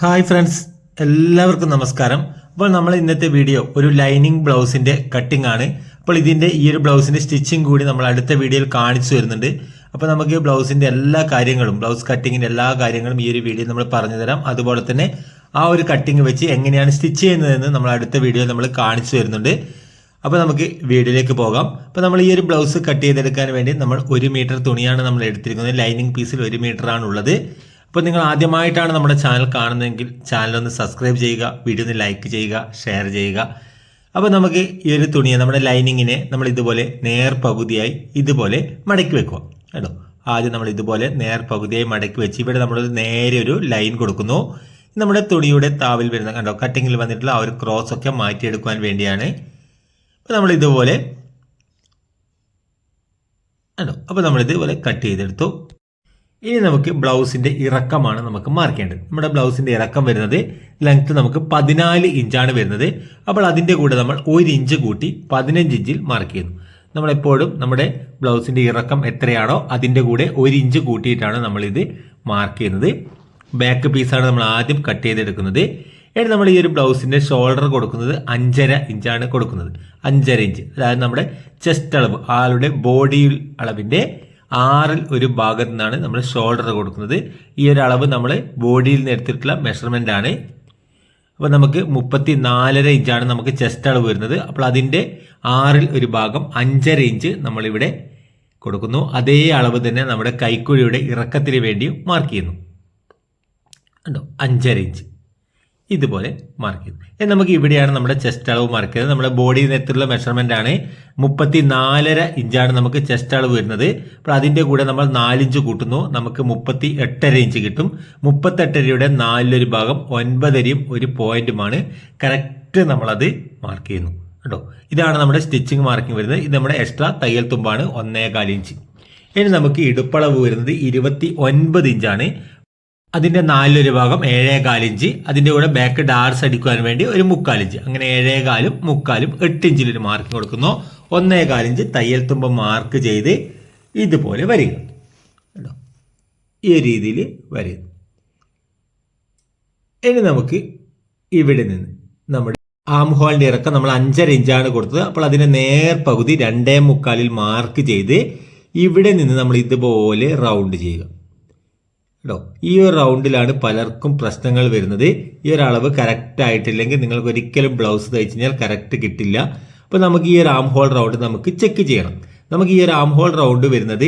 Hi friends എല്ലാവർക്കും നമസ്കാരം. അപ്പോൾ നമ്മൾ ഇന്നത്തെ വീഡിയോ ഒരു ലൈനിങ് ബ്ലൗസിന്റെ കട്ടിംഗ് ആണ്. അപ്പോൾ ഇതിന്റെ ഈ ഒരു ബ്ലൗസിന്റെ സ്റ്റിച്ചിങ് കൂടി നമ്മൾ അടുത്ത വീഡിയോയിൽ കാണിച്ചു വരുന്നുണ്ട് അപ്പോൾ നമുക്ക് ബ്ലൗസിന്റെ എല്ലാ കാര്യങ്ങളും ബ്ലൗസ് കട്ടിങ്ങിന്റെ എല്ലാ കാര്യങ്ങളും ഈ ഒരു വീഡിയോ നമ്മൾ പറഞ്ഞു തരാം. അതുപോലെ തന്നെ ആ ഒരു കട്ടിങ് വെച്ച് എങ്ങനെയാണ് സ്റ്റിച്ച് ചെയ്യുന്നതെന്ന് നമ്മൾ അടുത്ത വീഡിയോയിൽ നമ്മൾ കാണിച്ചു വരുന്നുണ്ട് അപ്പോൾ നമുക്ക് വീഡിയോയിലേക്ക് പോകാം. അപ്പോൾ നമ്മൾ ഈ ഒരു ബ്ലൗസ് കട്ട് ചെയ്തെടുക്കാൻ വേണ്ടി നമ്മൾ ഒരു മീറ്റർ തുണിയാണ് നമ്മൾ എടുത്തിരിക്കുന്നത്. ലൈനിങ് പീസിൽ ഒരു മീറ്റർ ആണ് അപ്പോൾ നിങ്ങൾ ആദ്യമായിട്ടാണ് നമ്മുടെ ചാനൽ കാണുന്നതെങ്കിൽ ചാനൽ ഒന്ന് സബ്സ്ക്രൈബ് ചെയ്യുക വീഡിയോ ഒന്ന് ലൈക്ക് ചെയ്യുക ഷെയർ ചെയ്യുക. അപ്പോൾ നമുക്ക് ഈ ഒരു തുണിയെ നമ്മുടെ ലൈനിങ്ങിനെ നമ്മൾ ഇതുപോലെ നേർ പകുതിയായി ഇതുപോലെ മടക്കി വെക്കുക. കേട്ടോ? ആദ്യം നമ്മൾ ഇതുപോലെ നേർ പകുതിയായി മടക്കി വെച്ച് ഇവിടെ നമ്മൾ നേരെ ഒരു ലൈൻ കൊടുക്കുന്നു. നമ്മുടെ തുണിയുടെ താവിൽ വരുന്ന കണ്ടോ? കട്ടിങ്ങിൽ വന്നിട്ടുള്ള ആ ഒരു ക്രോസ് ഒക്കെ മാറ്റിയെടുക്കുവാൻ വേണ്ടിയാണ്. അപ്പോൾ നമ്മൾ ഇതുപോലെ കണ്ടോ? അപ്പോൾ നമ്മൾ ഇതുപോലെ കട്ട് ചെയ്തെടുത്തു. ഇനി നമുക്ക് ബ്ലൗസിന്റെ ഇറക്കമാണ് നമുക്ക് മാർക്ക് ചെയ്യേണ്ടത്. നമ്മുടെ ബ്ലൗസിന്റെ ഇറക്കം വരുന്നത് ലെങ്ത് നമുക്ക് പതിനാല് ഇഞ്ചാണ് വരുന്നത്. അപ്പോൾ അതിന്റെ കൂടെ നമ്മൾ ഒരു ഇഞ്ച് കൂട്ടി പതിനഞ്ച് ഇഞ്ചിൽ മാർക്ക് ചെയ്യുന്നു. നമ്മളെപ്പോഴും നമ്മുടെ ബ്ലൗസിന്റെ ഇറക്കം എത്രയാണോ അതിന്റെ കൂടെ ഒരു ഇഞ്ച് കൂട്ടിയിട്ടാണ് നമ്മൾ ഇത് മാർക്ക് ചെയ്യുന്നത് ബാക്ക് പീസാണ് നമ്മൾ ആദ്യം കട്ട് ചെയ്തെടുക്കുന്നത്. എന്നിട്ട് നമ്മൾ ഈ ഒരു ബ്ലൗസിന്റെ ഷോൾഡർ കൊടുക്കുന്നത് അഞ്ചര ഇഞ്ചാണ് കൊടുക്കുന്നത്. അഞ്ചര ഇഞ്ച്. അതായത് നമ്മുടെ ചെസ്റ്റ് അളവ് ആളുടെ ബോഡി അളവിന്റെ ആറിൽ ഒരു ഭാഗത്തു നിന്നാണ് നമ്മൾ ഷോൾഡർ കൊടുക്കുന്നത്. ഈ ഒരു അളവ് നമ്മൾ ബോഡിയിൽ നിന്ന് എടുത്തിട്ടുള്ള മെഷർമെന്റ് ആണ്. അപ്പോൾ നമുക്ക് മുപ്പത്തി നാലര ഇഞ്ചാണ് നമുക്ക് ചെസ്റ്റ് അളവ് വരുന്നത്. അപ്പോൾ അതിന്റെ ആറിൽ ഒരു ഭാഗം അഞ്ചര ഇഞ്ച് നമ്മളിവിടെ കൊടുക്കുന്നു. അതേ അളവ് തന്നെ നമ്മുടെ കൈക്കുഴിയുടെ ഇറക്കത്തിന് വേണ്ടിയും മാർക്ക് ചെയ്യുന്നു. കണ്ടോ? അഞ്ചര ഇഞ്ച് ഇതുപോലെ മാർക്ക് ചെയ്തു. നമുക്ക് ഇവിടെയാണ് നമ്മുടെ ചെസ്റ്റ് അളവ് മാർക്ക് ചെയ്തത് നമ്മുടെ ബോഡി നേരത്തുള്ള മെഷർമെന്റ് ആണ്? മുപ്പത്തി നാലര ഇഞ്ചാണ് നമുക്ക് ചെസ്റ്റ് അളവ് വരുന്നത്. അപ്പോൾ അതിന്റെ കൂടെ നമ്മൾ നാലിഞ്ച് കൂട്ടുന്നു. നമുക്ക് മുപ്പത്തി എട്ടര ഇഞ്ച് കിട്ടും. മുപ്പത്തെട്ടരയുടെ നാലിലൊരു ഭാഗം ഒൻപതരയും ഒരു പോയിന്റുമാണ്. കറക്റ്റ് നമ്മളത് മാർക്ക് ചെയ്യുന്നു. കേട്ടോ ഇതാണ് നമ്മുടെ സ്റ്റിച്ചിങ് മാർക്കിംഗ് വരുന്നത്. ഇത് നമ്മുടെ എക്സ്ട്രാ തയ്യൽ തുമ്പാണ്. ഒന്നേകാൽ ഇഞ്ച്. ഇനി നമുക്ക് ഇടുപ്പളവ് വരുന്നത് ഇരുപത്തി ഒൻപത് ഇഞ്ചാണ്. അതിന്റെ നാലിലൊരു ഭാഗം ഏഴേകാലിഞ്ച് അതിന്റെ കൂടെ ബാക്ക് ഡാർസ് അടിക്കുവാൻ വേണ്ടി ഒരു മുക്കാലിഞ്ച് അങ്ങനെ ഏഴേകാലും മുക്കാലും എട്ട് ഇഞ്ചിലൊരു മാർക്ക് കൊടുക്കുന്നു. ഒന്നേകാലിഞ്ച് തയ്യൽ തുമ്പ് മാർക്ക് ചെയ്ത് ഇതുപോലെ വരിക. കേട്ടോ? ഈ രീതിയിൽ വരിക. ഇനി നമുക്ക് ഇവിടെ നിന്ന് നമ്മുടെ ആം ഹോളിന്റെ ഇറക്കം നമ്മൾ അഞ്ചര ഇഞ്ചാണ് കൊടുത്തത്. അപ്പോൾ അതിന്റെ നേർ പകുതി രണ്ടേ മുക്കാലിൽ മാർക്ക് ചെയ്ത് ഇവിടെ നിന്ന് നമ്മൾ ഇതുപോലെ റൗണ്ട് ചെയ്യുക. കേട്ടോ ഈ ഒരു റൗണ്ടിലാണ് പലർക്കും പ്രശ്നങ്ങൾ വരുന്നത്. ഈ ഒരു അളവ് കറക്റ്റ് ആയിട്ടില്ലെങ്കിൽ നിങ്ങൾക്ക് ഒരിക്കലും ബ്ലൗസ് തയ്ച്ചു കഴിഞ്ഞാൽ കറക്റ്റ് കിട്ടില്ല. അപ്പോൾ നമുക്ക് ഈ ഒരു ആം ഹോൾ റൗണ്ട് നമുക്ക് ചെക്ക് ചെയ്യണം. നമുക്ക് ഈ ഒരു ആം ഹോൾ റൗണ്ട് വരുന്നത്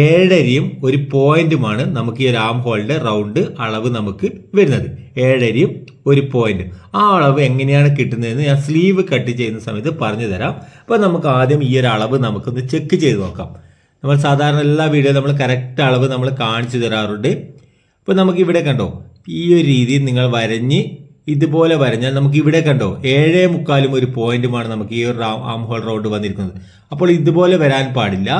ഏഴരയും ഒരു പോയിന്റുമാണ് നമുക്ക് ഈ ഒരു ആം ഹോളിന്റെ റൗണ്ട് അളവ് നമുക്ക് വരുന്നത്. ഏഴരയും ഒരു പോയിന്റ് ആ അളവ് എങ്ങനെയാണ് കിട്ടുന്നതെന്ന് ഞാൻ സ്ലീവ് കട്ട് ചെയ്യുന്ന സമയത്ത് പറഞ്ഞു തരാം അപ്പോൾ നമുക്ക് ആദ്യം ഈ ഒരു അളവ് നമുക്കൊന്ന് ചെക്ക് ചെയ്ത് നോക്കാം. നമ്മൾ സാധാരണ എല്ലാ വീഡിയോ നമ്മൾ കറക്റ്റ് അളവ് നമ്മൾ കാണിച്ചു തരാറുണ്ട്. അപ്പോൾ നമുക്ക് ഇവിടെ കണ്ടോ ഈ ഒരു രീതിയിൽ നിങ്ങൾ വരഞ്ഞ് ഇതുപോലെ വരഞ്ഞാൽ നമുക്ക് ഇവിടെ കണ്ടോ ഏഴേ മുക്കാലും ഒരു പോയിന്റുമാണ് നമുക്ക് ഈ ഒരു ആം ഹോൾ റൗണ്ട് വന്നിരിക്കുന്നത്. അപ്പോൾ ഇതുപോലെ വരാൻ പാടില്ല.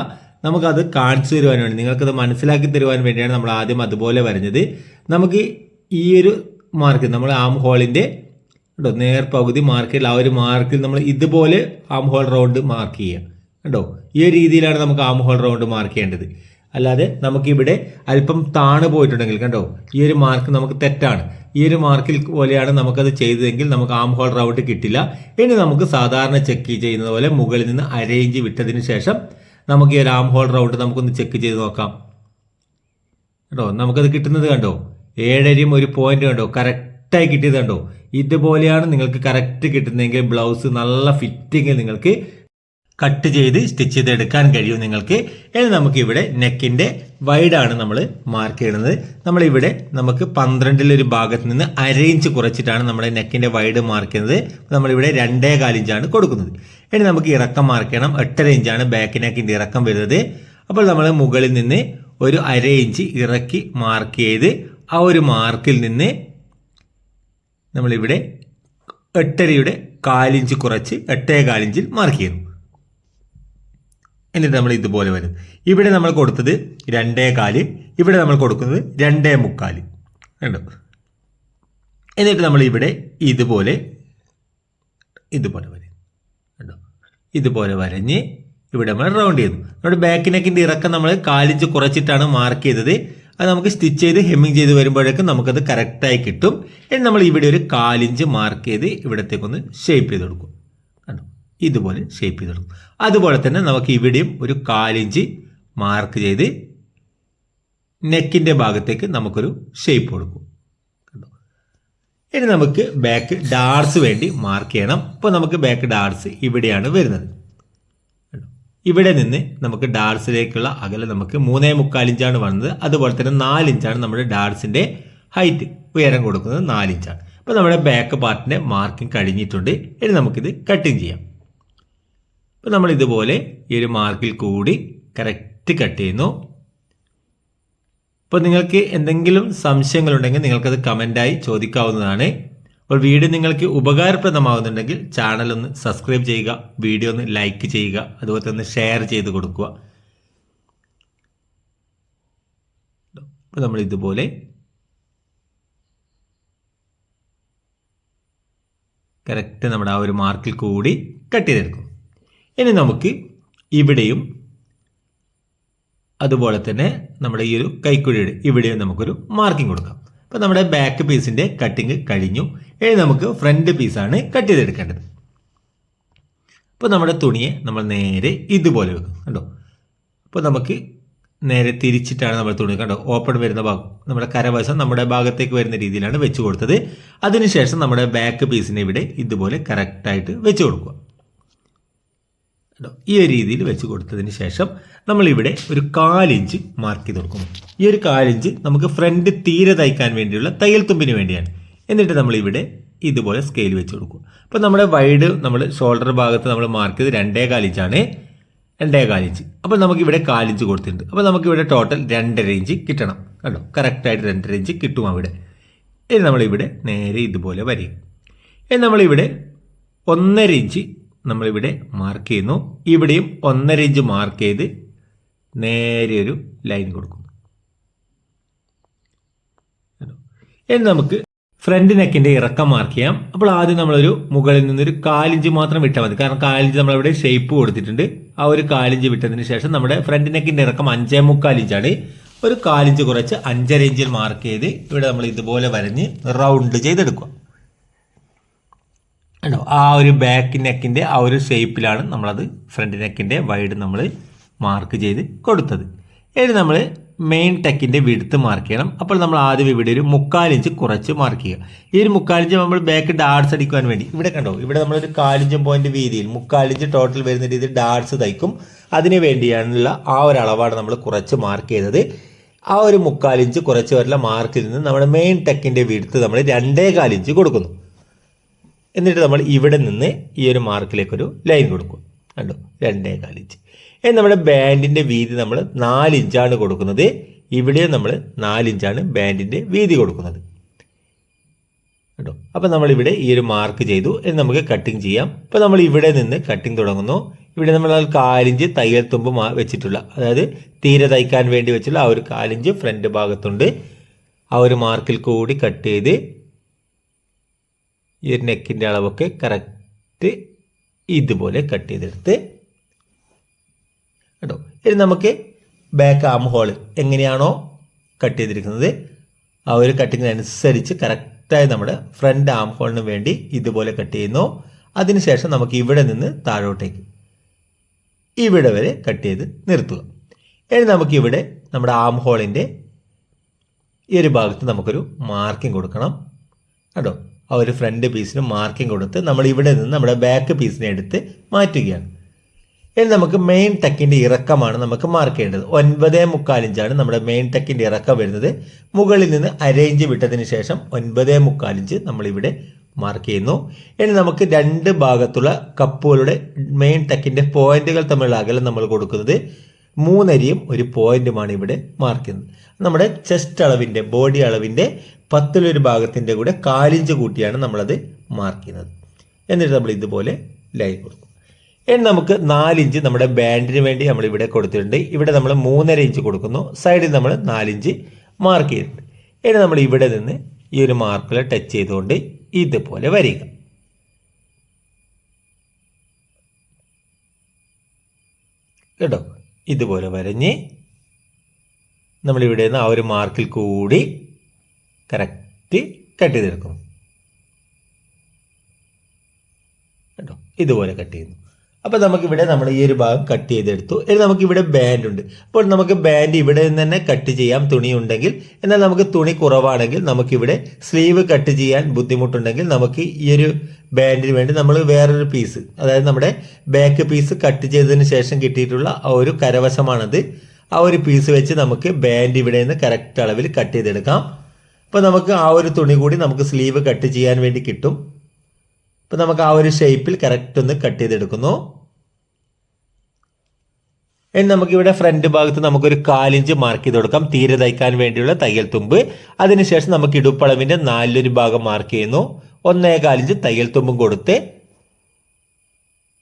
നമുക്കത് കാണിച്ചു തരുവാൻ വേണ്ടി നിങ്ങൾക്കത് മനസ്സിലാക്കി തരുവാൻ വേണ്ടിയാണ് നമ്മൾ ആദ്യം അതുപോലെ വരഞ്ഞത്. നമുക്ക് ഈ ഒരു മാർക്ക് നമ്മൾ ആം ഹോളിന്റെ കേട്ടോ നേർ പകുതി മാർക്കിൽ ആ ഒരു മാർക്കിൽ നമ്മൾ ഇതുപോലെ ആം ഹോൾ റൗണ്ട് മാർക്ക് ചെയ്യുക. കണ്ടോ? ഈ ഒരു രീതിയിലാണ് നമുക്ക് ആം ഹോൾ റൗണ്ട് മാർക്ക് ചെയ്യേണ്ടത്. അല്ലാതെ നമുക്കിവിടെ അല്പം താണു പോയിട്ടുണ്ടെങ്കിൽ കണ്ടോ? ഈ ഒരു മാർക്ക് നമുക്ക് തെറ്റാണ്. ഈ ഒരു മാർക്കിൽ പോലെയാണ് നമുക്കത് ചെയ്തതെങ്കിൽ നമുക്ക് ആം ഹോൾ റൗണ്ട് കിട്ടില്ല. ഇനി നമുക്ക് സാധാരണ ചെക്ക് ചെയ്യുന്നത് പോലെ മുകളിൽ നിന്ന് അരയിഞ്ച് വിട്ടതിന് ശേഷം നമുക്ക് ഈ ഒരു ആം ഹോൾ റൗണ്ട് നമുക്കൊന്ന് ചെക്ക് ചെയ്ത് നോക്കാം. കേട്ടോ നമുക്കത് കിട്ടുന്നത് കണ്ടോ? ഏഴരയും ഒരു പോയിന്റ് കണ്ടോ? കറക്റ്റായി കിട്ടിയത് കണ്ടോ? ഇതുപോലെയാണ് നിങ്ങൾക്ക് കറക്റ്റ് കിട്ടുന്നതെങ്കിൽ ബ്ലൗസ് നല്ല ഫിറ്റിങ്ങിൽ നിങ്ങൾക്ക് കട്ട് ചെയ്ത് സ്റ്റിച്ച് ചെയ്ത് എടുക്കാൻ കഴിയും നിങ്ങൾക്ക്. ഇനി നമുക്ക് ഇവിടെ നെക്കിന്റെ വൈഡാണ് നമ്മൾ മാർക്ക് ചെയ്യുന്നത് നമ്മളിവിടെ നമുക്ക് പന്ത്രണ്ടിലൊരു ഭാഗത്ത് നിന്ന് അര ഇഞ്ച് കുറച്ചിട്ടാണ് നമ്മുടെ നെക്കിന്റെ വൈഡ് മാർക്ക് ചെയ്യുന്നത്. നമ്മളിവിടെ രണ്ടേ കാലിഞ്ചാണ് കൊടുക്കുന്നത്. ഇനി നമുക്ക് ഇറക്കം മാർക്ക് ചെയ്യണം. എട്ടര ഇഞ്ചാണ് ബാക്ക് നെക്കിന്റെ ഇറക്കം വരുന്നത്. അപ്പോൾ നമ്മൾ മുകളിൽ നിന്ന് ഒരു അര ഇഞ്ച് ഇറക്കി മാർക്ക് ചെയ്ത് ആ ഒരു മാർക്കിൽ നിന്ന് നമ്മളിവിടെ എട്ടരയുടെ കാലിഞ്ച് കുറച്ച് എട്ടേ കാലിഞ്ചിൽ മാർക്ക് ചെയ്യുന്നു. എന്നിട്ട് നമ്മൾ ഇതുപോലെ വരും. ഇവിടെ നമ്മൾ കൊടുത്തത് രണ്ടേ കാൽ ഇവിടെ നമ്മൾ കൊടുക്കുന്നത് രണ്ടേ മുക്കാൽ. കണ്ടോ? എന്നിട്ട് നമ്മൾ ഇവിടെ ഇതുപോലെ ഇതുപോലെ വരും. കണ്ടോ? ഇതുപോലെ വരഞ്ഞ് ഇവിടെ നമ്മൾ റൗണ്ട് ചെയ്തു നമ്മുടെ ബാക്ക് ഇറക്കം നമ്മൾ കാലിച്ച് കുറച്ചിട്ടാണ് മാർക്ക് ചെയ്തത്. അത് നമുക്ക് സ്റ്റിച്ച് ചെയ്ത് ഹെമ്മിങ് ചെയ്ത് വരുമ്പോഴേക്കും നമുക്കത് കറക്റ്റായി കിട്ടും. ഇനി നമ്മൾ ഇവിടെ ഒരു കാലിഞ്ച് മാർക്ക് ചെയ്ത് ഇവിടത്തേക്കൊന്ന് ഷേപ്പ് ചെയ്ത് കൊടുക്കും. ഇതുപോലെ ഷേപ്പ് ചെയ്ത് കൊടുക്കും അതുപോലെ തന്നെ നമുക്ക് ഇവിടെയും ഒരു കാലിഞ്ച് മാർക്ക് ചെയ്ത് നെക്കിന്റെ ഭാഗത്തേക്ക് നമുക്കൊരു ഷേപ്പ് കൊടുക്കും. ഇനി നമുക്ക് ബാക്ക് ഡാർസ് വേണ്ടി മാർക്ക് ചെയ്യണം. അപ്പോൾ നമുക്ക് ബാക്ക് ഡാർസ് ഇവിടെയാണ് വരുന്നത്? ഇവിടെ നിന്ന് നമുക്ക് ഡാർസിലേക്കുള്ള അകലം നമുക്ക് മൂന്നേ മുക്കാലിഞ്ചാണ് വന്നത്. അതുപോലെ തന്നെ നാലിഞ്ചാണ് നമ്മുടെ ഡാർസിന്റെ ഹൈറ്റ് ഉയരം കൊടുക്കുന്നത് നാലിഞ്ചാണ് അപ്പോൾ നമ്മുടെ ബാക്ക് പാർട്ടിന്റെ മാർക്കിംഗ് കഴിഞ്ഞിട്ടുണ്ട്. ഇനി നമുക്കിത് കട്ടിങ് ചെയ്യാം. അപ്പോൾ നമ്മൾ ഇതുപോലെ ഈ ഒരു മാർക്കിൽ കൂടി കറക്റ്റ് കട്ട് ചെയ്യുന്നു. അപ്പോൾ നിങ്ങൾക്ക് എന്തെങ്കിലും സംശയങ്ങളുണ്ടെങ്കിൽ നിങ്ങൾക്കത് കമന്റായി ചോദിക്കാവുന്നതാണ്. അപ്പോൾ വീഡിയോ നിങ്ങൾക്ക് ഉപകാരപ്രദമാകുന്നുണ്ടെങ്കിൽ ചാനൽ ഒന്ന് സബ്സ്ക്രൈബ് ചെയ്യുക വീഡിയോ ഒന്ന് ലൈക്ക് ചെയ്യുക അതുപോലെ തന്നെ ഷെയർ ചെയ്ത് കൊടുക്കുക. അപ്പോൾ നമ്മൾ ഇതുപോലെ കറക്റ്റ് നമ്മുടെ ആ ഒരു മാർക്കിൽ കൂടി കട്ട് ചെയ്തെടുക്കും ഇനി നമുക്ക് ഇവിടെയും അതുപോലെ തന്നെ നമ്മുടെ ഈ ഒരു കൈക്കുഴിയുടെ ഇവിടെയും നമുക്കൊരു മാർക്കിംഗ് കൊടുക്കാം. അപ്പോൾ നമ്മുടെ ബാക്ക് പീസിന്റെ കട്ടിങ് കഴിഞ്ഞു. ഇനി നമുക്ക് ഫ്രണ്ട് പീസാണ് കട്ട് ചെയ്തെടുക്കേണ്ടത്. അപ്പോൾ നമ്മുടെ തുണിയെ നമ്മൾ നേരെ ഇതുപോലെ വെക്കും കണ്ടോ? അപ്പോൾ നമുക്ക് നേരെ തിരിച്ചിട്ടാണ് നമ്മൾ തുണി കണ്ടോ? ഓപ്പൺ വരുന്ന ഭാഗം. നമ്മുടെ കരവശം നമ്മുടെ ഭാഗത്തേക്ക് വരുന്ന രീതിയിലാണ് വെച്ച് കൊടുത്തത്. അതിനുശേഷം നമ്മുടെ ബാക്ക് പീസിനെ ഇവിടെ ഇതുപോലെ കറക്റ്റായിട്ട് വെച്ച് കൊടുക്കുക. കേട്ടോ ഈ ഒരു രീതിയിൽ വെച്ച് കൊടുത്തതിന് ശേഷം നമ്മളിവിടെ ഒരു കാലിഞ്ച് മാർക്ക് ചെയ്ത് കൊടുക്കുന്നു. ഈ ഒരു കാലിഞ്ച് നമുക്ക് ഫ്രണ്ട് തീരെ തയ്ക്കാൻ വേണ്ടിയുള്ള തയ്യൽ തുമ്പിന് വേണ്ടിയാണ്. എന്നിട്ട് നമ്മളിവിടെ ഇതുപോലെ സ്കെയിൽ വെച്ച് കൊടുക്കും. അപ്പോൾ നമ്മുടെ വൈഡ് നമ്മൾ ഷോൾഡർ ഭാഗത്ത് നമ്മൾ മാർക്ക് ചെയ്ത് രണ്ടേ കാലിഞ്ചാണ് രണ്ടേ കാലിഞ്ച്. അപ്പോൾ നമുക്ക് ഇവിടെ കാലിഞ്ച് കൊടുത്തിട്ടുണ്ട്. അപ്പോൾ നമുക്ക് ഇവിടെ ടോട്ടൽ രണ്ടര ഇഞ്ച് കിട്ടണം. കേട്ടോ കറക്റ്റായിട്ട് രണ്ടര ഇഞ്ച് കിട്ടും അവിടെ. ഇനി നമ്മളിവിടെ നേരെ ഇതുപോലെ വരയും. ഇനി നമ്മളിവിടെ ഒന്നര ഇഞ്ച് നമ്മളിവിടെ മാർക്ക് ചെയ്യുന്നു. ഇവിടെയും ഒന്നര ഇഞ്ച് മാർക്ക് ചെയ്ത് നേരെ ഒരു ലൈൻ കൊടുക്കുന്നു. ഇനി നമുക്ക് ഫ്രണ്ട് നെക്കിന്റെ ഇറക്കം മാർക്ക് ചെയ്യാം. അപ്പോൾ ആദ്യം നമ്മളൊരു മുകളിൽ നിന്നൊരു കാലിഞ്ച് മാത്രം വിട്ടാൽ മതി. കാരണം കാലിഞ്ച് നമ്മളിവിടെ ഷേപ്പ് കൊടുത്തിട്ടുണ്ട്. ആ ഒരു കാലിഞ്ച് വിട്ടതിന് ശേഷം നമ്മുടെ ഫ്രണ്ട് നെക്കിന്റെ ഇറക്കം അഞ്ചേ മുക്കാൽ ഇഞ്ചാണ് ഒരു കാലിഞ്ച് കുറച്ച് അഞ്ചര ഇഞ്ചിൽ മാർക്ക് ചെയ്ത് ഇവിടെ നമ്മൾ ഇതുപോലെ വരഞ്ഞ് റൗണ്ട് ചെയ്തെടുക്കുക. കണ്ടോ? ആ ഒരു ബാക്ക് നെക്കിന്റെ ആ ഒരു ഷേപ്പിലാണ് നമ്മളത് ഫ്രണ്ട് നെക്കിന്റെ വൈഡ് നമ്മൾ മാർക്ക് ചെയ്ത് കൊടുത്തത്. ഇനി നമ്മൾ മെയിൻ ടെക്കിന്റെ വിടുത്ത് മാർക്ക് ചെയ്യണം. അപ്പോൾ നമ്മൾ ആദ്യം ഇവിടെ ഒരു മുക്കാലിഞ്ച് കുറച്ച് മാർക്ക് ചെയ്യുക. ഈ ഒരു മുക്കാലിഞ്ച് നമ്മൾ ബാക്ക് ഡാർട്സ് അടിക്കുവാൻ വേണ്ടി ഇവിടെ കണ്ടോ? ഇവിടെ നമ്മളൊരു കാലിഞ്ച് പോയിന്റ് വീതിയിൽ മുക്കാലിഞ്ച് ടോട്ടൽ വരുന്ന രീതിയിൽ ഡാർട്സ് തയ്ക്കും. അതിന് വേണ്ടിയാണുള്ള ആ ഒരു അളവാണ് നമ്മൾ കുറച്ച് മാർക്ക് ചെയ്തത്. ആ ഒരു മുക്കാലിഞ്ച് കുറച്ച് വരല മാർക്കിൽ നിന്ന് നമ്മുടെ മെയിൻ ടെക്കിന്റെ വിടുത്ത് നമ്മൾ രണ്ടേ കാലിഞ്ച് കൊടുക്കുന്നു. എന്നിട്ട് നമ്മൾ ഇവിടെ നിന്ന് ഈ ഒരു മാർക്കിലേക്കൊരു ലൈൻ കൊടുക്കും. കണ്ടു? രണ്ടേ കാലിഞ്ച് ഇനി നമ്മുടെ ബാൻഡിന്റെ വീതി നമ്മൾ നാലിഞ്ചാണ് കൊടുക്കുന്നത്. ഇവിടെ നമ്മൾ നാലിഞ്ചാണ് ബാൻഡിന്റെ വീതി കൊടുക്കുന്നത്. കേട്ടോ അപ്പോൾ നമ്മളിവിടെ ഈ ഒരു മാർക്ക് ചെയ്തു. ഇനി നമുക്ക് കട്ടിങ് ചെയ്യാം. അപ്പോൾ നമ്മൾ ഇവിടെ നിന്ന് കട്ടിങ് തുടങ്ങുന്നു. ഇവിടെ നമ്മൾ കാലിഞ്ച് തയ്യൽ തുമ്പ് വെച്ചിട്ടുള്ള അതായത് തീരെ തയ്ക്കാൻ വേണ്ടി വെച്ചുള്ള ആ ഒരു കാലിഞ്ച് ഫ്രണ്ട് ഭാഗത്തുണ്ട്. ആ ഒരു മാർക്കിൽ കൂടി കട്ട് ചെയ്ത് ഈ നെക്കിന്റെ അളവൊക്കെ കറക്റ്റ് ഇതുപോലെ കട്ട് ചെയ്തെടുത്ത് കേട്ടോ ഇനി നമുക്ക് ബാക്ക് ആം ഹോൾ എങ്ങനെയാണോ കട്ട് ചെയ്തിരിക്കുന്നത് ആ ഒരു കട്ടിങ്ങിനനുസരിച്ച് കറക്റ്റായി നമ്മുടെ ഫ്രണ്ട് ആം ഹോളിന് വേണ്ടി ഇതുപോലെ കട്ട് ചെയ്യുന്നു. അതിനുശേഷം നമുക്ക് ഇവിടെ നിന്ന് താഴോട്ടേക്ക് ഇവിടെ വരെ കട്ട് ചെയ്ത് നിർത്തുക. ഇനി നമുക്കിവിടെ നമ്മുടെ ആം ഹോളിന്റെ ഈ ഒരു ഭാഗത്ത് നമുക്കൊരു മാർക്കിംഗ് കൊടുക്കണം. കേട്ടോ ആ ഒരു ഫ്രണ്ട് പീസിന് മാർക്കിംഗ് കൊടുത്ത് നമ്മൾ ഇവിടെ നിന്ന് നമ്മുടെ ബാക്ക് പീസിനെ എടുത്ത് മാറ്റുകയാണ്. ഇനി നമുക്ക് മെയിൻ ടെക്കിന്റെ ഇറക്കമാണ് നമുക്ക് മാർക്ക് ചെയ്യേണ്ടത്. ഒൻപത് മുക്കാലിഞ്ചാണ് നമ്മുടെ മെയിൻ ടെക്കിന്റെ ഇറക്കം വരുന്നത്. മുകളിൽ നിന്ന് അരയിഞ്ച് വിട്ടതിന് ശേഷം ഒൻപത് മുക്കാലിഞ്ച് നമ്മളിവിടെ മാർക്ക് ചെയ്യുന്നു. ഇനി നമുക്ക് രണ്ട് ഭാഗത്തുള്ള കപ്പുകളുടെ മെയിൻ ടെക്കിന്റെ പോയിന്റുകൾ തമ്മിലുള്ള അകലം നമ്മൾ കൊടുക്കുന്നത് മൂന്നരിയും ഒരു പോയിന്റുമാണ് ഇവിടെ മാർക്ക് ചെയ്യുന്നത്. നമ്മുടെ ചെസ്റ്റ് അളവിന്റെ ബോഡി അളവിന്റെ പത്തിലൊരു ഭാഗത്തിന്റെ കൂടെ കാലിഞ്ച് കൂട്ടിയാണ് നമ്മളത് മാർക്ക് ചെയ്യുന്നത്. എന്നിട്ട് നമ്മൾ ഇതുപോലെ ലൈൻ കൊടുക്കും. ഇനി നമുക്ക് നാലിഞ്ച് നമ്മുടെ ബാൻഡിന് വേണ്ടി നമ്മൾ ഇവിടെ കൊടുത്തിട്ടുണ്ട്. ഇവിടെ നമ്മൾ മൂന്നര ഇഞ്ച് കൊടുക്കുന്നു. സൈഡിൽ നമ്മൾ നാലിഞ്ച് മാർക്ക് ചെയ്തിട്ടുണ്ട് ഇനി നമ്മൾ ഇവിടെ നിന്ന് ഈ ഒരു മാർക്കിൽ ടച്ച് ചെയ്തുകൊണ്ട് ഇതുപോലെ വരിക. കേട്ടോ? ഇതുപോലെ വരഞ്ഞ് നമ്മളിവിടെ നിന്ന് ആ ഒരു മാർക്കിൽ കൂടി കറക്റ്റ് കട്ട് ചെയ്തെടുക്കും കേട്ടോ ഇതുപോലെ കട്ട് ചെയ്യുന്നു. അപ്പോൾ നമുക്കിവിടെ നമ്മൾ ഈ ഒരു ഭാഗം കട്ട് ചെയ്തെടുത്തു. ഇനി നമുക്കിവിടെ ബാൻഡ് ഉണ്ട്. അപ്പോൾ നമുക്ക് ബാൻഡ് ഇവിടെ നിന്ന് തന്നെ കട്ട് ചെയ്യാം തുണി ഉണ്ടെങ്കിൽ. എന്നാൽ നമുക്ക് തുണി കുറവാണെങ്കിൽ നമുക്കിവിടെ സ്ലീവ് കട്ട് ചെയ്യാൻ ബുദ്ധിമുട്ടുണ്ടെങ്കിൽ നമുക്ക് ഈ ഒരു ബാൻഡിന് വേണ്ടി നമ്മൾ വേറൊരു പീസ് അതായത് നമ്മുടെ ബാക്ക് പീസ് കട്ട് ചെയ്തതിന് ശേഷം കിട്ടിയിട്ടുള്ള ആ ഒരു കരവശമാണത്. ആ ഒരു പീസ് വെച്ച് നമുക്ക് ബാൻഡ് ഇവിടെ നിന്ന് കറക്റ്റ് അളവിൽ കട്ട് ചെയ്തെടുക്കാം. അപ്പോൾ നമുക്ക് ആ ഒരു തുണി കൂടി നമുക്ക് സ്ലീവ് കട്ട് ചെയ്യാൻ വേണ്ടി കിട്ടും. അപ്പോൾ നമുക്ക് ആ ഒരു ഷേപ്പിൽ കറക്റ്റ് ഒന്ന് കട്ട് ചെയ്തെടുക്കുന്നു. ഇനി നമുക്കിവിടെ ഫ്രണ്ട് ഭാഗത്ത് നമുക്കൊരു കാലിഞ്ച് മാർക്ക് ചെയ്ത് കൊടുക്കാം. തീരെ തയ്ക്കാൻ വേണ്ടിയുള്ള തയ്യൽ തുമ്പ്. അതിനുശേഷം നമുക്ക് ഇടുപ്പളവിന്റെ നാലിലൊരു ഭാഗം മാർക്ക് ചെയ്യുന്നു. ഒന്നേ കാലിഞ്ച് തയ്യൽ തുമ്പും കൊടുത്ത്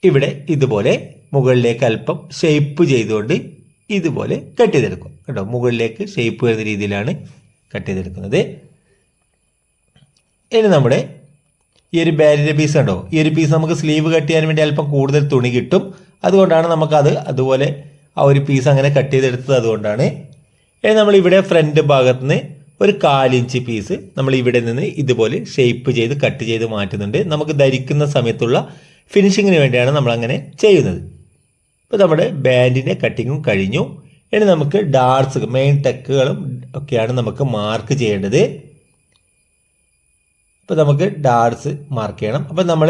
ഇവിടെ ഇതുപോലെ മുകളിലേക്ക് അല്പം ഷേപ്പ് ചെയ്തുകൊണ്ട് ഇതുപോലെ കട്ട് ചെയ്തെടുക്കും. കേട്ടോ മുകളിലേക്ക് ഷേപ്പ് വരുന്ന രീതിയിലാണ് കട്ട് ചെയ്തെടുക്കുന്നത്. ഇനി നമ്മുടെ ഈ ഒരു ബാരിയർ പീസ് ഉണ്ടോ ഈ ഒരു പീസ് നമുക്ക് സ്ലീവ് കട്ട് ചെയ്യാൻ വേണ്ടി അല്പം കൂടുതൽ തുണി കിട്ടും. അതുകൊണ്ടാണ് നമുക്കത് അതുപോലെ ആ ഒരു പീസ് അങ്ങനെ കട്ട് ചെയ്തെടുത്തത് അതുകൊണ്ടാണ്. ഇനി നമ്മൾ ഇവിടെ ഫ്രണ്ട് ഭാഗത്ത് നിന്ന് ഒരു കാലിഞ്ച് പീസ് നമ്മൾ ഇവിടെ നിന്ന് ഇതുപോലെ ഷേപ്പ് ചെയ്ത് കട്ട് ചെയ്ത് മാറ്റുന്നുണ്ട്. നമുക്ക് ധരിക്കുന്ന സമയത്തുള്ള ഫിനിഷിങ്ങിന് വേണ്ടിയാണ് നമ്മൾ അങ്ങനെ ചെയ്യുന്നത്. ഇപ്പോൾ നമ്മുടെ ബാൻഡിന്റെ കട്ടിങ്ങും കഴിഞ്ഞു. ഇനി നമുക്ക് ഡാർട്സ് മെയിൻ ടെക്കുകളും ഒക്കെയാണ് നമുക്ക് മാർക്ക് ചെയ്യേണ്ടത്. അപ്പോൾ നമുക്ക് ഡാർട്സ് മാർക്ക് ചെയ്യണം. അപ്പോൾ നമ്മൾ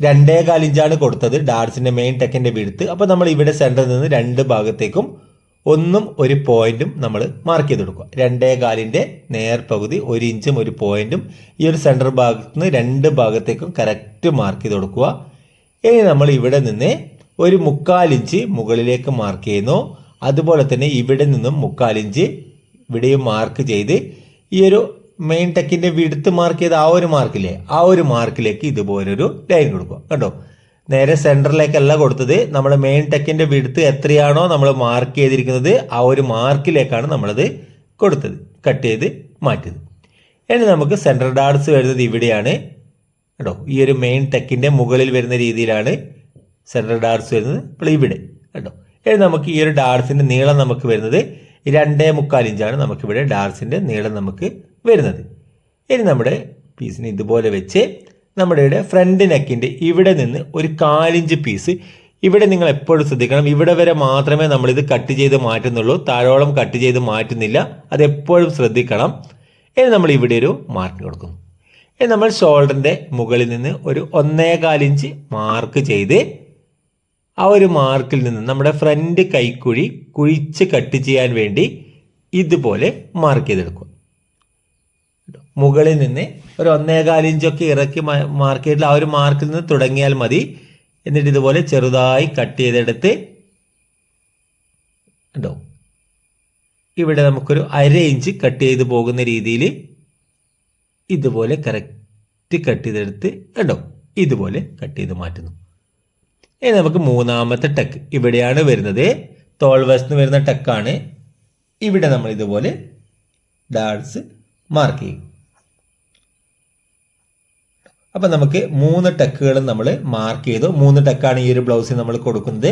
രണ്ടേ കാലിഞ്ചാണ് കൊടുത്തത് ഡാർട്സിന്റെ മെയിൻ ടെക്കിന്റെ വിടുത്ത് അപ്പോൾ നമ്മൾ ഇവിടെ സെന്ററിൽ നിന്ന് രണ്ട് ഭാഗത്തേക്കും ഒന്നും ഒരു പോയിന്റും നമ്മൾ മാർക്ക് ചെയ്ത് കൊടുക്കുക. രണ്ടേ കാലിന്റെ നേർപകുതി ഒരു ഇഞ്ചും ഒരു പോയിന്റും ഈ ഒരു സെന്റർ ഭാഗത്ത് നിന്ന് രണ്ട് ഭാഗത്തേക്കും കറക്റ്റ് മാർക്ക് ചെയ്ത് കൊടുക്കുക. ഇനി നമ്മൾ ഇവിടെ നിന്ന് ഒരു മുക്കാലിഞ്ച് മുകളിലേക്ക് മാർക്ക് ചെയ്യുന്നു. അതുപോലെ തന്നെ ഇവിടെ നിന്നും മുക്കാലിഞ്ച് ഇവിടെയും മാർക്ക് ചെയ്ത് ഈ ഒരു മെയിൻ ടെക്കിന്റെ വിടുത്ത് മാർക്ക് ചെയ്ത ആ ഒരു മാർക്കില്ലേ ആ ഒരു മാർക്കിലേക്ക് ഇതുപോലൊരു ലൈൻ കൊടുക്കുക. കേട്ടോ നേരെ സെന്ററിലേക്കല്ല കൊടുത്തത്. നമ്മൾ മെയിൻ ടെക്കിന്റെ വിടുത്ത് എത്രയാണോ നമ്മൾ മാർക്ക് ചെയ്തിരിക്കുന്നത് ആ ഒരു മാർക്കിലേക്കാണ് നമ്മളത് കൊടുത്തത് കട്ട് ചെയ്ത് മാറ്റിയത്. ഇനി നമുക്ക് സെൻട്രൽ ഡാർട്സ് വരുന്നത് ഇവിടെയാണ്. കേട്ടോ ഈ ഒരു മെയിൻ ടെക്കിന്റെ മുകളിൽ വരുന്ന രീതിയിലാണ് സെൻട്രൽ ഡാർട്സ് വരുന്നത്. ഇവിടെ. കേട്ടോ ഇനി നമുക്ക് ഈ ഒരു ഡാർസിന്റെ നീളം നമുക്ക് വരുന്നത് രണ്ടേ മുക്കാൽ ഇഞ്ചാണ് നമുക്കിവിടെ ഡാർസിന്റെ നീളം നമുക്ക് വരുന്നത്. ഇനി നമ്മുടെ പീസിനെ ഇതുപോലെ വെച്ച് നമ്മുടെ ഇവിടെ ഫ്രണ്ട് നെക്കിന്റെ ഇവിടെ നിന്ന് ഒരു കാലിഞ്ച് പീസ് ഇവിടെ നിങ്ങൾ എപ്പോഴും ശ്രദ്ധിക്കണം. ഇവിടെ വരെ മാത്രമേ നമ്മളിത് കട്ട് ചെയ്ത് മാറ്റുന്നുള്ളൂ. താഴോളം കട്ട് ചെയ്ത് മാറ്റുന്നില്ല. അത് എപ്പോഴും ശ്രദ്ധിക്കണം. ഇനി നമ്മൾ ഇവിടെ ഒരു മാർക്ക് കൊടുക്കുന്നു ഇനി നമ്മൾ ഷോൾഡറിന്റെ മുകളിൽ നിന്ന് ഒരു ഒന്നേകാലിഞ്ച് മാർക്ക് ചെയ്ത് ആ ഒരു മാർക്കിൽ നിന്ന് നമ്മുടെ ഫ്രണ്ട് കൈക്കുഴി കുഴിച്ച് കട്ട് ചെയ്യാൻ വേണ്ടി ഇതുപോലെ മാർക്ക് ചെയ്തെടുക്കും. മുകളിൽ നിന്ന് ഒരു ഒന്നേകാൽ ഇഞ്ചൊക്കെ ഇറക്കി മാർക്ക് ചെയ്തിട്ട് ആ ഒരു മാർക്കിൽ നിന്ന് തുടങ്ങിയാൽ മതി. എന്നിട്ട് ഇതുപോലെ ചെറുതായി കട്ട് ചെയ്തെടുത്ത് ഉണ്ടോ ഇവിടെ നമുക്കൊരു അര ഇഞ്ച് കട്ട് ചെയ്ത് പോകുന്ന രീതിയിൽ ഇതുപോലെ കറക്റ്റ് കട്ട് ചെയ്തെടുത്ത് ഉണ്ടോ ഇതുപോലെ കട്ട് ചെയ്ത് മാറ്റുന്നു. ഇനി നമുക്ക് മൂന്നാമത്തെ ടെക്ക് ഇവിടെയാണ് വരുന്നത്. എന്ന് വരുന്ന ടെക്കാണ് ഇവിടെ നമ്മൾ ഇതുപോലെ ഡാൻസ് മാർക്ക് ചെയ്യും. അപ്പം നമുക്ക് മൂന്ന് ടെക്കുകളും നമ്മൾ മാർക്ക് ചെയ്തു. മൂന്ന് ടെക്കാണ് ഈ ഒരു ബ്ലൗസിൽ നമ്മൾ കൊടുക്കുന്നത്.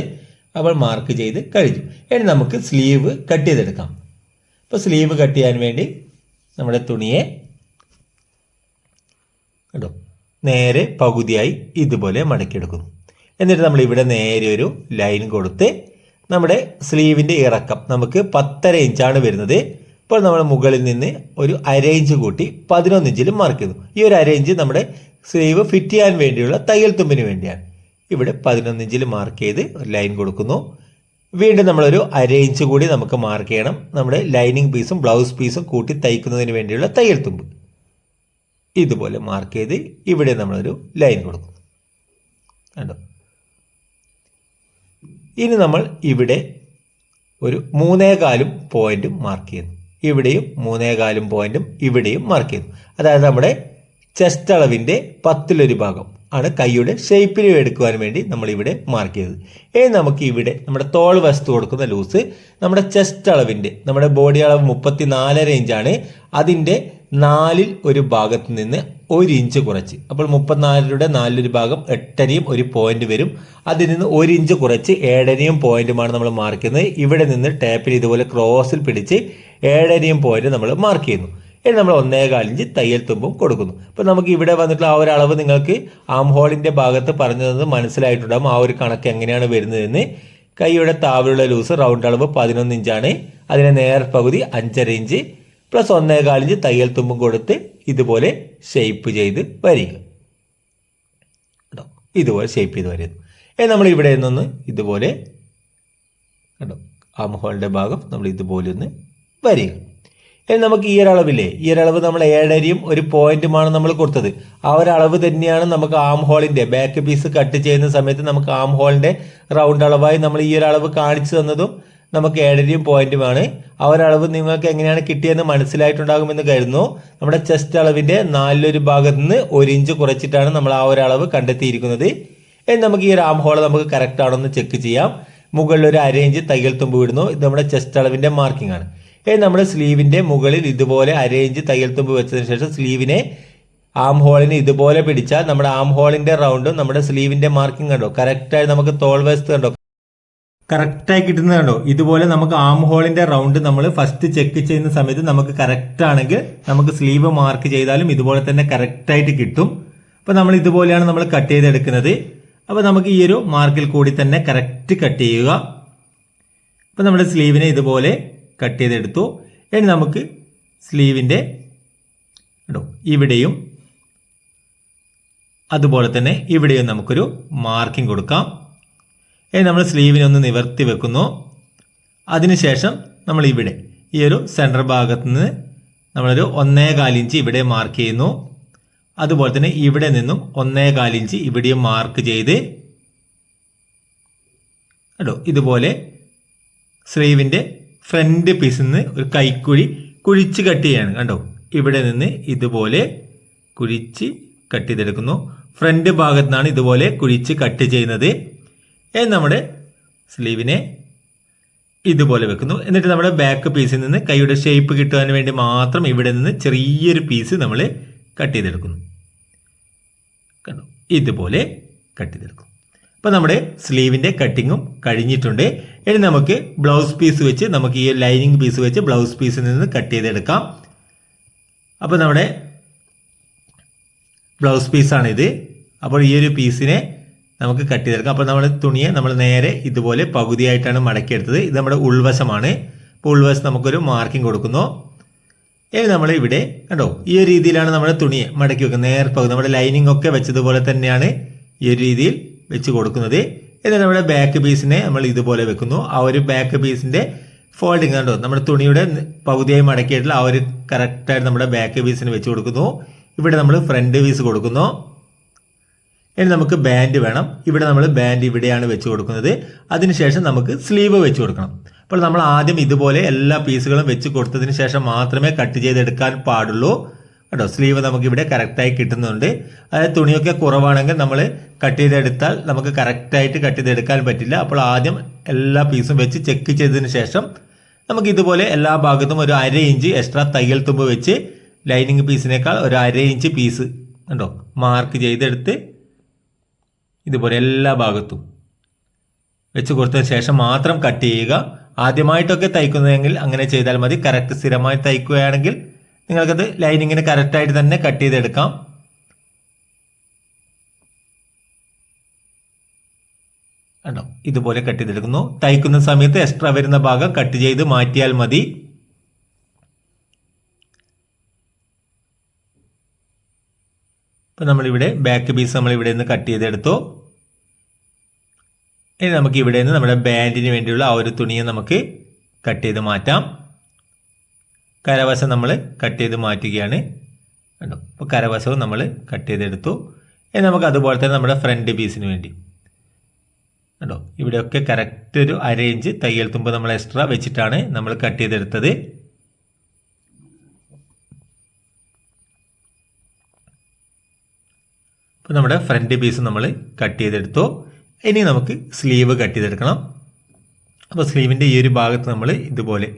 അപ്പോൾ മാർക്ക് ചെയ്ത് കഴിഞ്ഞു. ഇനി നമുക്ക് സ്ലീവ് കട്ട് ചെയ്തെടുക്കാം. അപ്പോൾ സ്ലീവ് കട്ട് ചെയ്യാൻ വേണ്ടി നമ്മുടെ തുണിയെ കേട്ടോ നേരെ പകുതിയായി ഇതുപോലെ മടക്കിയെടുക്കുന്നു. എന്നിട്ട് നമ്മൾ ഇവിടെ നേരെ ഒരു ലൈൻ കൊടുത്ത് നമ്മുടെ സ്ലീവിന്റെ ഇറക്കം നമുക്ക് പത്തര ഇഞ്ചാണ് വരുന്നത്. ഇപ്പോൾ നമ്മൾ മുകളിൽ നിന്ന് ഒരു അര ഇഞ്ച് കൂട്ടി പതിനൊന്ന് ഇഞ്ചിൽ മാർക്ക് ചെയ്തു ഈ ഒരു അര ഇഞ്ച് നമ്മുടെ സ്ലീവ് ഫിറ്റ് ചെയ്യാൻ വേണ്ടിയുള്ള തയ്യൽ തുമ്പിന് വേണ്ടിയാണ്. ഇവിടെ പതിനൊന്ന് ഇഞ്ചിൽ മാർക്ക് ചെയ്ത് ഒരു ലൈൻ കൊടുക്കുന്നു. വീണ്ടും നമ്മളൊരു അര ഇഞ്ച് കൂടി നമുക്ക് മാർക്ക് ചെയ്യണം. നമ്മുടെ ലൈനിങ് പീസും ബ്ലൗസ് പീസും കൂട്ടി തയ്ക്കുന്നതിന് വേണ്ടിയുള്ള തയ്യൽ തുമ്പ്. ഇതുപോലെ മാർക്ക് ചെയ്ത് ഇവിടെ നമ്മളൊരു ലൈൻ കൊടുക്കുന്നു. കണ്ടോ? ഇനി നമ്മൾ ഇവിടെ ഒരു മൂന്നേകാലും പോയിന്റും മാർക്ക് ചെയ്യുന്നു. ഇവിടെയും മൂന്നേകാലും പോയിന്റും ഇവിടെയും മാർക്ക് ചെയ്യുന്നു. അതായത് നമ്മുടെ ചെസ്റ്റ് അളവിന്റെ പത്തിലൊരു ഭാഗം ആണ് കൈയുടെ ഷേപ്പിന് എടുക്കുവാൻ വേണ്ടി നമ്മൾ ഇവിടെ മാർക്ക് ചെയ്തത്. ഇനി നമുക്ക് ഇവിടെ നമ്മുടെ തോൾ വസ്തു കൊടുക്കുന്ന ലൂസ് നമ്മുടെ ചെസ്റ്റ് അളവിന്റെ നമ്മുടെ ബോഡി അളവ് മുപ്പത്തി നാലര ഇഞ്ചാണ് അതിന്റെ നാലിൽ ഒരു ഭാഗത്ത് നിന്ന് ഒരു ഇഞ്ച് കുറച്ച്. അപ്പോൾ മുപ്പത്തിനാലിലൂടെ നാലിലൊരു ഭാഗം എട്ടരയും ഒരു പോയിന്റ് വരും. അതിൽ നിന്ന് ഒരു ഇഞ്ച് കുറച്ച് ഏഴരയും പോയിന്റുമാണ് നമ്മൾ മാർക്ക് ചെയ്യുന്നത്. ഇവിടെ നിന്ന് ടേപ്പിൽ ഇതുപോലെ ക്രോസിൽ പിടിച്ച് ഏഴരയും പോയിന്റ് നമ്മൾ മാർക്ക് ചെയ്യുന്നു. ഇനി നമ്മൾ ഒന്നേ ഇഞ്ച് തയ്യൽ തുമ്പും കൊടുക്കുന്നു. അപ്പോൾ നമുക്ക് ഇവിടെ വന്നിട്ടുള്ള ആ ഒരു അളവ് നിങ്ങൾക്ക് ആം ഹോളിന്റെ ഭാഗത്ത് പറഞ്ഞതെന്ന് മനസ്സിലായിട്ടുണ്ടാകും ആ ഒരു കണക്ക് എങ്ങനെയാണ് വരുന്നതെന്ന്. കൈയുടെ താവിലുള്ള ലൂസ് റൗണ്ട് അളവ് പതിനൊന്ന് ഇഞ്ചാണ്. നേർ പകുതി അഞ്ചര ഇഞ്ച്. പ്ലസ് ഒന്നേ ഇഞ്ച് തയ്യൽ തുമ്പും കൊടുത്ത് ഇതുപോലെ ഷേപ്പ് ചെയ്ത് വരിക. കേട്ടോ ഇതുപോലെ ഷേപ്പ് ചെയ്ത് വരുന്നു ഇനി നമ്മൾ ഇവിടെ നിന്ന് ഇതുപോലെ കേട്ടോ ആം ഹോളിന്റെ ഭാഗം നമ്മൾ ഇതുപോലെ ഒന്ന് വരിക. ഇനി നമുക്ക് ഈ ഒരളവില്ലേ ഈ ഒരളവ് നമ്മൾ ഏഴരയും ഒരു പോയിന്റുമാണ് നമ്മൾ കൊടുത്തത്. ആ ഒരളവ് തന്നെയാണ് നമുക്ക് ആം ഹോളിന്റെ ബാക്ക് പീസ് കട്ട് ചെയ്യുന്ന സമയത്ത് നമുക്ക് ആം ഹോളിന്റെ റൗണ്ട് അളവായി നമ്മൾ ഈ ഒരളവ് കാണിച്ചു തന്നതും നമുക്ക് ഏഴരയും പോയിന്റുമാണ്. ആ ഒരളവ് നിങ്ങൾക്ക് എങ്ങനെയാണ് കിട്ടിയെന്ന് മനസ്സിലായിട്ടുണ്ടാകുമെന്ന് കരുതുന്നു. നമ്മുടെ ചെസ്റ്റ് അളവിന്റെ നാലിലൊരു ഭാഗത്ത് നിന്ന് ഒരു ഇഞ്ച് കുറച്ചിട്ടാണ് നമ്മൾ ആ ഒരളവ് കണ്ടെത്തിയിരിക്കുന്നത്. ഇനി നമുക്ക് ഈ റാം ഹോൾ നമുക്ക് കറക്റ്റ് ആണോ എന്ന് ചെക്ക് ചെയ്യാം. മുകളിൽ ഒരു അര ഇഞ്ച് തയ്യൽ തുമ്പ് വിടുന്നു. ഇത് നമ്മുടെ ചെസ്റ്റ് അളവിന്റെ മാർക്കിംഗ് ആണ്. ഇനി നമ്മുടെ സ്ലീവിന്റെ മുകളിൽ ഇതുപോലെ അര ഇഞ്ച് തയ്യൽ തുമ്പ് വെച്ചതിന് ശേഷം സ്ലീവിനെ ആം ഹോളിന് ഇതുപോലെ പിടിച്ചാൽ നമ്മുടെ ആം ഹോളിന്റെ റൗണ്ടും നമ്മുടെ സ്ലീവിന്റെ മാർക്കിംഗ് കണ്ടോ? കറക്റ്റായി നമുക്ക് തോൾ വശത്ത് കണ്ടോ? കറക്റ്റായി കിട്ടുന്നത് കണ്ടോ? ഇതുപോലെ നമുക്ക് ആം ഹോളിന്റെ റൗണ്ട് നമ്മൾ ഫസ്റ്റ് ചെക്ക് ചെയ്യുന്ന സമയത്ത് നമുക്ക് കറക്റ്റ് ആണെങ്കിൽ നമുക്ക് സ്ലീവ് മാർക്ക് ചെയ്താലും ഇതുപോലെ തന്നെ കറക്റ്റായിട്ട് കിട്ടും. അപ്പോൾ നമ്മൾ ഇതുപോലെയാണ് നമ്മൾ കട്ട് ചെയ്തെടുക്കുന്നത്. അപ്പോൾ നമുക്ക് ഈ ഒരു മാർക്കിൽ കൂടി തന്നെ കറക്റ്റ് കട്ട് ചെയ്യുക. അപ്പോൾ നമ്മുടെ സ്ലീവിനെ ഇതുപോലെ കട്ട് ചെയ്തെടുത്തു. ഇനി നമുക്ക് സ്ലീവിന്റെ ഇവിടെയും അതുപോലെ തന്നെ ഇവിടെയും നമുക്കൊരു മാർക്കിംഗ് കൊടുക്കാം. ഇനി നമ്മൾ സ്ലീവിനെ ഒന്ന് നിവർത്തി വെക്കുന്നു. അതിനുശേഷം നമ്മൾ ഇവിടെ ഈ ഒരു സെന്റർ ഭാഗത്ത് നിന്ന് നമ്മളൊരു ഒന്നേ കാലിഞ്ച് ഇവിടെ മാർക്ക് ചെയ്യുന്നു. അതുപോലെ തന്നെ ഇവിടെ നിന്നും ഒന്നേ കാലിഞ്ച് ഇവിടെയും മാർക്ക് ചെയ്ത് കേട്ടോ ഇതുപോലെ സ്ലീവിന്റെ ഫ്രണ്ട് പീസിൽ നിന്ന് ഒരു കൈക്കുഴി കുഴിച്ച് കട്ട് ചെയ്യാണ്. കണ്ടോ ഇവിടെ നിന്ന് ഇതുപോലെ കുഴിച്ച് കട്ട് ചെയ്തെടുക്കുന്നു. ഫ്രണ്ട് ഭാഗത്തു നിന്നാണ് ഇതുപോലെ കുഴിച്ച് കട്ട് ചെയ്യുന്നത്. ഇനി നമ്മുടെ സ്ലീവിനെ ഇതുപോലെ വെക്കുന്നു. എന്നിട്ട് നമ്മുടെ ബാക്ക് പീസിൽ നിന്ന് കൈയുടെ ഷേപ്പ് കിട്ടുവാൻ വേണ്ടി മാത്രം ഇവിടെ നിന്ന് ചെറിയൊരു പീസ് നമ്മൾ കട്ട് ചെയ്തെടുക്കുന്നു. കണ്ടു? ഇതുപോലെ കട്ട് ചെയ്തെടുക്കും അപ്പോൾ നമ്മുടെ സ്ലീവിന്റെ കട്ടിങ്ങും കഴിഞ്ഞിട്ടുണ്ട്. ഇനി നമുക്ക് ബ്ലൗസ് പീസ് വെച്ച് നമുക്ക് ഈ ലൈനിങ് പീസ് വെച്ച് ബ്ലൗസ് പീസിൽ നിന്ന് കട്ട് ചെയ്തെടുക്കാം. അപ്പോൾ നമ്മുടെ ബ്ലൗസ് പീസാണിത് അപ്പോൾ ഈ ഒരു പീസിനെ നമുക്ക് കട്ട് ചെയ്തെടുക്കാം. അപ്പോൾ നമ്മൾ തുണിയെ നമ്മൾ നേരെ ഇതുപോലെ പകുതിയായിട്ടാണ് മടക്കിയെടുത്തത്. ഇത് നമ്മുടെ ഉൾവശമാണ്. അപ്പോൾ ഉൾവശം നമുക്കൊരു മാർക്കിംഗ് കൊടുക്കുന്നു. ഇനി നമ്മൾ ഇവിടെ കണ്ടോ ഈ ഒരു രീതിയിലാണ് നമ്മൾ തുണിയെ മടക്കി വെക്കുന്നത്. നേർപ്പകുതി നമ്മുടെ ലൈനിങ് ഒക്കെ വെച്ചതുപോലെ തന്നെയാണ് ഈ ഒരു രീതിയിൽ വെച്ച് കൊടുക്കുന്നത്. എന്നിട്ട് നമ്മുടെ ബാക്ക് പീസിനെ നമ്മൾ ഇതുപോലെ വെക്കുന്നു. ആ ഒരു ബാക്ക് പീസിന്റെ ഫോൾഡിങ് കണ്ടോ നമ്മുടെ തുണിയുടെ പകുതിയായി മടക്കിയിട്ടുള്ള ആ ഒരു കറക്റ്റായിട്ട് നമ്മുടെ ബാക്ക് പീസിന് വെച്ച് കൊടുക്കുന്നു. ഇവിടെ നമ്മൾ ഫ്രണ്ട് പീസ് കൊടുക്കുന്നു. ഇനി നമുക്ക് ബാൻഡ് വേണം. ഇവിടെ നമ്മൾ ബാൻഡ് ഇവിടെയാണ് വെച്ച് കൊടുക്കുന്നത്. അതിനുശേഷം നമുക്ക് സ്ലീവ് വെച്ച് കൊടുക്കണം. അപ്പോൾ നമ്മൾ ആദ്യം ഇതുപോലെ എല്ലാ പീസുകളും വെച്ച് കൊടുത്തതിന് ശേഷം മാത്രമേ കട്ട് ചെയ്തെടുക്കാൻ പാടുള്ളൂ. കേട്ടോ സ്ലീവ് നമുക്ക് ഇവിടെ കറക്റ്റായി കിട്ടുന്നുണ്ട്. അതായത് തുണിയൊക്കെ കുറവാണെങ്കിൽ നമ്മൾ കട്ട് ചെയ്തെടുത്താൽ നമുക്ക് കറക്റ്റായിട്ട് കട്ട് ചെയ്തെടുക്കാൻ പറ്റില്ല. അപ്പോൾ ആദ്യം എല്ലാ പീസും വെച്ച് ചെക്ക് ചെയ്തതിന് ശേഷം നമുക്ക് ഇതുപോലെ എല്ലാ ഭാഗത്തും ഒരു അര ഇഞ്ച് എക്സ്ട്രാ തയ്യൽ തുമ്പ് വെച്ച് ലൈനിങ് പീസിനേക്കാൾ ഒരു അര ഇഞ്ച് പീസ് കണ്ടോ മാർക്ക് ചെയ്തെടുത്ത് ഇതുപോലെ എല്ലാ ഭാഗത്തും. വെച്ച് കൊടുത്തതിന് ശേഷം മാത്രം കട്ട് ചെയ്യുക. ആദ്യമായിട്ടൊക്കെ തയ്ക്കുന്നതെങ്കിൽ അങ്ങനെ ചെയ്താൽ മതി. കറക്റ്റ് സ്ഥിരമായി തയ്ക്കുകയാണെങ്കിൽ നിങ്ങൾക്കത് ലൈനിങ്ങിന് കറക്റ്റായിട്ട് തന്നെ കട്ട് ചെയ്തെടുക്കാം. ഇതുപോലെ കട്ട് ചെയ്തെടുക്കുന്നു. തയ്ക്കുന്ന സമയത്ത് എക്സ്ട്രാ വരുന്ന ഭാഗം കട്ട് ചെയ്ത് മാറ്റിയാൽ മതി. ഇപ്പം നമ്മളിവിടെ ബാക്ക് പീസ് നമ്മൾ ഇവിടെ നിന്ന് കട്ട് ചെയ്തെടുത്തു. ഇനി നമുക്ക് ഇവിടെ നിന്ന് നമ്മുടെ ബാൻഡിന് വേണ്ടിയുള്ള ആ ഒരു തുണിയെ നമുക്ക് കട്ട് ചെയ്ത് മാറ്റാം. കരവശം നമ്മൾ കട്ട് ചെയ്ത് മാറ്റുകയാണ്. കണ്ടോ? അപ്പോൾ കരവശവും നമ്മൾ കട്ട് ചെയ്തെടുത്തു. ഇനി നമുക്ക് അതുപോലെ തന്നെ നമ്മുടെ ഫ്രണ്ട് പീസിന് വേണ്ടി. കണ്ടോ? ഇവിടെയൊക്കെ കറക്റ്റ് ഒരു അര ഇഞ്ച് തയ്യൽ തുമ്പ് നമ്മൾ എക്സ്ട്രാ വെച്ചിട്ടാണ് നമ്മൾ കട്ട് ചെയ്തെടുത്തത്. അപ്പോൾ നമ്മുടെ ഫ്രണ്ട് പീസ് നമ്മൾ കട്ട് ചെയ്തെടുത്തു. ഇനി നമുക്ക് സ്ലീവ് കട്ട് ചെയ്തെടുക്കണം. അപ്പോൾ സ്ലീവിന്റെ ഈ ഒരു ഭാഗത്ത് നമ്മൾ ഇതുപോലെ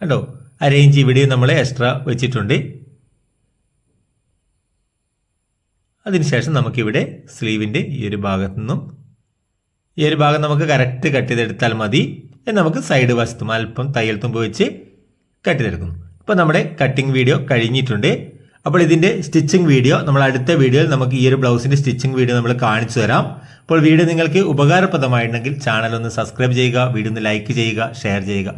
കണ്ടോ? അരേഞ്ച് ഇവിടെ നമ്മൾ എക്സ്ട്രാ വെച്ചിട്ടുണ്ട്. അതിനുശേഷം നമുക്കിവിടെ സ്ലീവിന്റെ ഈ ഒരു ഭാഗത്തു നിന്നും ഈ ഒരു ഭാഗം നമുക്ക് കറക്റ്റ് കട്ട് ചെയ്തെടുത്താൽ മതി. നമുക്ക് സൈഡ് വശത്തും അല്പം തയ്യൽ തുമ്പ് വെച്ച് കട്ട് ചെയ്തെടുക്കുന്നു. ഇപ്പോൾ നമ്മുടെ കട്ടിംഗ് വീഡിയോ കഴിഞ്ഞിട്ടുണ്ട്. അപ്പോൾ ഇതിന്റെ സ്റ്റിച്ചിങ് വീഡിയോ നമ്മൾ അടുത്ത വീഡിയോയിൽ നമുക്ക് ഈ ഒരു ബ്ലൗസിന്റെ സ്റ്റിച്ചിങ് വീഡിയോ നമ്മൾ കാണിച്ചു തരാം. അപ്പോൾ വീഡിയോ നിങ്ങൾക്ക് ഉപകാരപ്രദമായിട്ടുണ്ടെങ്കിൽ ചാനൽ ഒന്ന് സബ്സ്ക്രൈബ് ചെയ്യുക വീഡിയോ ഒന്ന് ലൈക്ക് ചെയ്യുക ഷെയർ ചെയ്യുക.